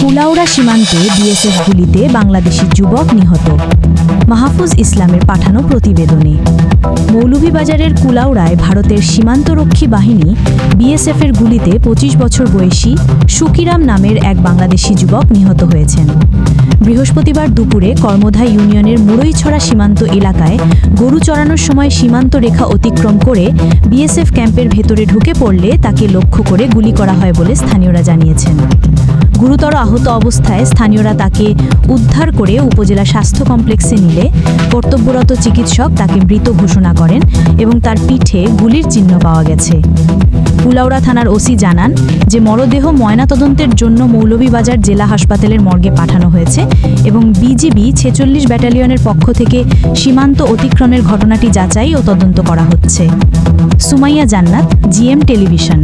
কুলাউড়া সীমান্তে বিএসএফ গুলিতে বাংলাদেশি যুবক নিহত। মাহফুজ ইসলামের পাঠানো প্রতিবেদনে। মৌলভীবাজারের কুলাউড়ায় ভারতের সীমান্তরক্ষী বাহিনী বিএসএফের গুলিতে ২৫ বছর বয়সী সুকিরাম নামের এক বাংলাদেশি যুবক নিহত হয়েছেন। বৃহস্পতিবার দুপুরে কর্মধা ইউনিয়নের মুরইছড়া সীমান্ত এলাকায় গরু চড়ানোর সময় সীমান্ত রেখা অতিক্রম করে বিএসএফ ক্যাম্পের ভেতরে ঢুকে পড়লে তাকে লক্ষ্য করে গুলি করা হয় বলে স্থানীয়রা জানিয়েছেন। গুরুতর আহত অবস্থায় স্থানীয়রা তাকে উদ্ধার করে উপজেলা স্বাস্থ্য কমপ্লেক্সে নিলে কর্তব্যরত চিকিৎসক তাকে মৃত ঘোষণা করেন এবং তার পিঠে গুলির চিহ্ন পাওয়া গেছে। কুলাউড়া থানার ওসি জানান যে মরদেহ ময়নাতদন্তের জন্য মৌলভীবাজার জেলা হাসপাতালের মর্গে পাঠানো হয়েছে এবং বিজিবি ছেচল্লিশ ব্যাটালিয়নের পক্ষ থেকে সীমান্ত অতিক্রমের ঘটনাটি যাচাই ও তদন্ত করা হচ্ছে। সুমাইয়া জান্নাত, জিএম টেলিভিশন।